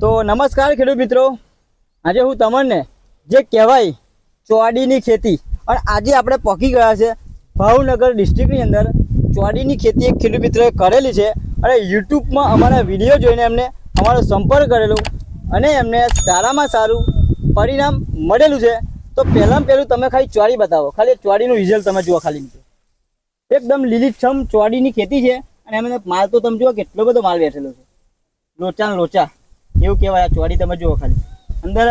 તો નમસ્કાર ખેડૂત મિત્રો. આજે હું તમને જે કહેવાય ચોડીની ખેતી, અને આજે આપણે પહોંચી ગયા છે ભાવનગર ડિસ્ટ્રિક્ટની અંદર. ચોડીની ખેતી એક ખેડૂત મિત્રોએ કરેલી છે, અને યુટ્યુબમાં અમારા વીડિયો જોઈને એમને અમારો સંપર્ક કરેલો, અને એમને સારામાં સારું પરિણામ મળેલું છે. તો પહેલાં પહેલું તમે ખાલી ચોરી બતાવો. ખાલી ચોરીનું રિઝલ્ટ તમે જુઓ ખાલી મિત્રો. એકદમ લીલીછમ ચોડીની ખેતી છે, અને એમને માલ તો તમે જુઓ કેટલો બધો માલ બેઠેલો છે. લોચા લોચા. એવું કહેવાય, આ ચોરી તમે જુઓ ખાલી. અંદર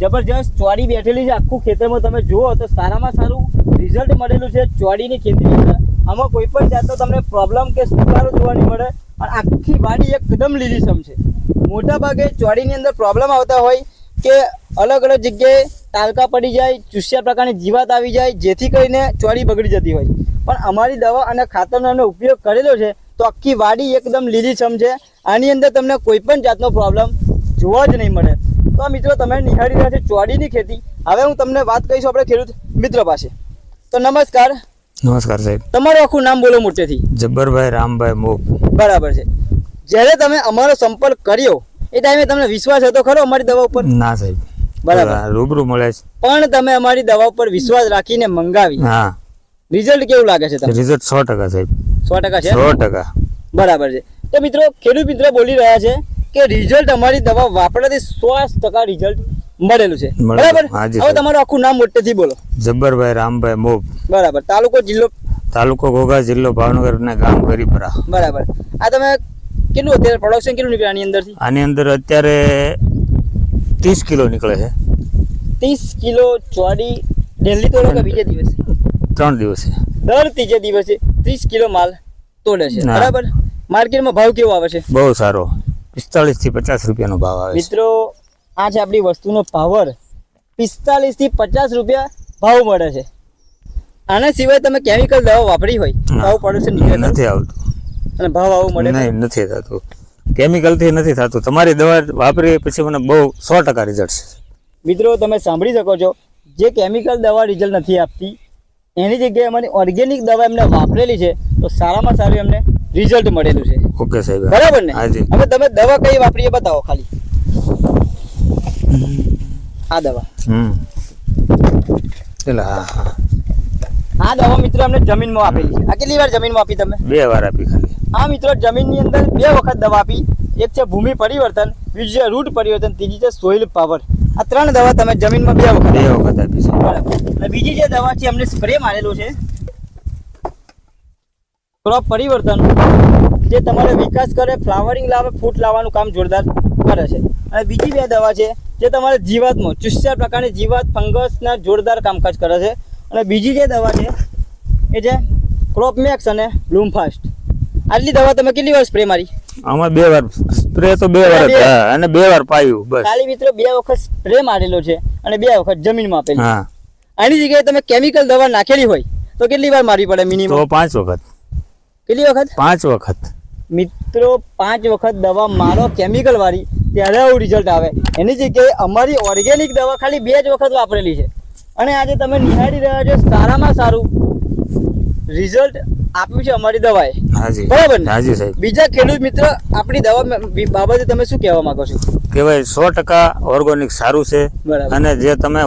જબરજસ્ત ચોરી બેઠેલી છે, આખું ખેતરમાં તમે જુઓ તો સારામાં સારું રિઝલ્ટ મળેલું છે ચોરીની ખેતીની અંદર. આમાં કોઈ પણ જાતનો તમને પ્રોબ્લેમ કે સુધારો જોવા નહીં મળે અને આખી વાડી એકદમ લીલીસમ છે. મોટા ભાગે ચોરીની અંદર પ્રોબ્લેમ આવતા હોય કે અલગ અલગ જગ્યાએ તાલકા પડી જાય, ચૂસ્યા પ્રકારની જીવાત આવી જાય, જેથી કરીને ચોરી બગડી જતી હોય. પણ અમારી દવા અને ખાતરનો અમે ઉપયોગ કરેલો છે તો આખી વાડી એકદમ લીલીછમ છે. આની અંદર તમને કોઈ પણ જાતનો પ્રોબ્લેમ જોવા જ નહીં મળે. તો મિત્રો તમે નિહાળી રહ્યા છે ચોડીની ખેતી. હવે હું તમને વાત કહીશું આપણે ખેડૂત મિત્ર પાસે. તો નમસ્કાર. નમસ્કાર સાહેબ. તમારું આખું નામ બોલો મોટેથી જબ્બરભાઈ રામભાઈ મોક બરાબર છે. જ્યારે તમે અમારો સંપર્ક કર્યો એ ટાઈમે તમને વિશ્વાસ હતો ખરો અમારી દવા ઉપર? ના સાહેબ. બરાબર. રૂબરૂ મળે છે. પણ તમે અમારી દવા ઉપર વિશ્વાસ રાખીને મંગાવી. હા. રિઝલ્ટ કેવું લાગે છે તમને? રિઝલ્ટ સો ટકા સાહેબ. સો ટકા છે? સો ટકા. બરાબર છે. તો મિત્રો ખેડૂત મિત્રો બોલી રહ્યા છે કે રિઝલ્ટ અમારી દવા વાપરવાથી સો ટકા રિઝલ્ટ મળેલું છે. બરાબર? હવે તમારું આખું નામ મોટેથી બોલો. જબ્બરભાઈ રામભાઈ મોબ. બરાબર. તાલુકો જિલ્લો? તાલુકો ઘોઘા જિલ્લો ભાવનગર ને ગામ ગરીપરા. બરાબર. આ તમે કેટલું અત્યારે પ્રોડક્શન કેટલું નીકળે આની અંદરથી? આની અંદર અત્યારે ત્રીસ કિલો નીકળે છે. ત્રીસ કિલો ચોડી ડેલી તોડો કે બીજે દિવસે? ત્રણ દિવસે. દર ત્રીજે દિવસે ત્રીસ કિલો માલ તોડે છે. બરાબર? માર્કેટમાં ભાવ કેવો આવે છે? બહુ સારો. પિસ્તાળીસથી પચાસ રૂપિયાનો ભાવ આવે છે. મિત્રો આ છે આપણી વસ્તુનો પાવર પિસ્તાલીસથી પચાસ રૂપિયા ભાવ મળે છે. આના સિવાય તમે કેમિકલ દવા વાપરી હોય ભાવ પ્રોડક્શન નીકળે નથી આવતું. અને ભાવ આવો મળે નહીં નથી થતું. કેમિકલથી નથી થતું. તમારી દવા વાપરી પછી મને બહુ સો ટકા રિઝલ્ટ છે. મિત્રો તમે સાંભળી શકો છો જે કેમિકલ દવા રિઝલ્ટ નથી આપતી એની જગ્યાએ અમારી ઓર્ગેનિક દવા એમને વાપરેલી છે તો સારામાં સારું એમને રિઝલ્ટ મળેલું છે. ઓકે સાહેબ. બરાબર ને? હવે તમે દવા કઈ વાપરીએ બતાવો ખાલી. આ દવા. આ દવા મિત્રો અમને જમીનમાં આપેલી છે. આ કેટલી વાર જમીનમાં આપી તમે? બે વાર આપી ખાલી. આ મિત્રો જમીનની અંદર બે વખત દવા આપી. એક છે ભૂમિ પરિવર્તન બીજું છે રૂટ પરિવર્તન ત્રીજી છે સોઇલ પાવર આ ત્રણ દવા તમે જમીનમાં બે વખત બે વખત આપી છે. બરાબર અને બીજી જે દવા છે અમને સ્પ્રે મારેલો છે. ક્રોપ પરિવર્તન જે તમારે વિકાસ કરે ફ્લાવરિંગ લાવે ફૂટ લાવવાનું કામ જોરદાર કરે છે. અને બીજી બે દવા છે જે તમારે જીવાતમાં ચુસ્યા પ્રકારની જીવાત ફંગસના જોરદાર કામકાજ કરે છે. અને બીજી જે દવા છે એ છે ક્રોપ મેક્સ અને બ્લૂમફાસ્ટ આટલી દવા તમે કેટલી વાર સ્પ્રે મારી? આમાં બે વાર સ્પ્રે તો બે વાર જ, અને બે વાર પાયું બસ. ખાલી મિત્રો બે વખત સ્પ્રે મારેલો છે અને બે વખત જમીનમાં આપેલી હા. આની જગ્યાએ તમે કેમિકલ દવા નાખેલી હોય તો કેટલી વાર મારવી પડે મિનિમમ તો પાંચ વખત. કેટલી વખત? પાંચ વખત. મિત્રો પાંચ વખત દવા મારો કેમિકલ વાળી ત્યારે આવું રિઝલ્ટ આવે. એની જગ્યાએ અમારી ઓર્ગેનિક દવા ખાલી બે જ વખત વાપરેલી છે. અને આજે તમે નિહાળી રહ્યા છો સારામાં સારું. રિઝલ્ટ આપ્યું છે અમારી દવાએ. હાજી. બરાબર ને? હાજી સાહેબ. બીજા ખેડૂત મિત્ર આપણી દવા બાબતે તમે શું કહેવા માંગો છો? કહેવાય સો ટકા ઓર્ગોનિક સારું છે અને જે તમે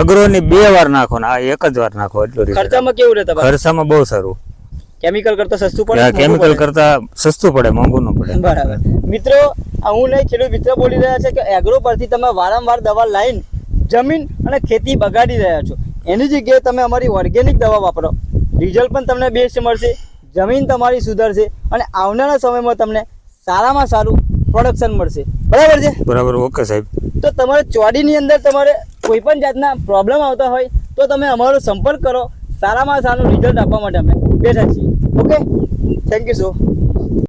અગ્રોની બે વાર નાખો ને આ એક જ વાર નાખો એટલું ખર્ચામાં કેવું રહે તમારે? ખર્ચામાં બહુ સારું. કેમિકલ કરતા સસ્તું પડે? કેમિકલ કરતા સસ્તું પડે મોંઘું ન પડે. બરાબર. મિત્રો હું નહીં ખેડૂત મિત્ર બોલી રહ્યા છે કે એગ્રો પરથી તમે વારંવાર દવા લાઈન જમીન અને ખેતી બગાડી રહ્યા છો. એની જગ્યાએ તમે અમારી ઓર્ગેનિક દવા વાપરો. રિઝલ્ટ પણ તમને બેસ્ટ મળશે જમીન તમારી સુધરશે અને આવનારા સમયમાં તમને સારામાં સારું પ્રોડક્શન મળશે. બરાબર છે? બરાબર ઓકે સાહેબ. તો તમારે ચોડીની અંદર તમારે કોઈ પણ જાતના પ્રોબ્લેમ આવતા હોય તો તમે અમારો સંપર્ક કરો સારામાં સારું રિઝલ્ટ આપવા માટે અમે બેઠા છીએ. Okay thank you so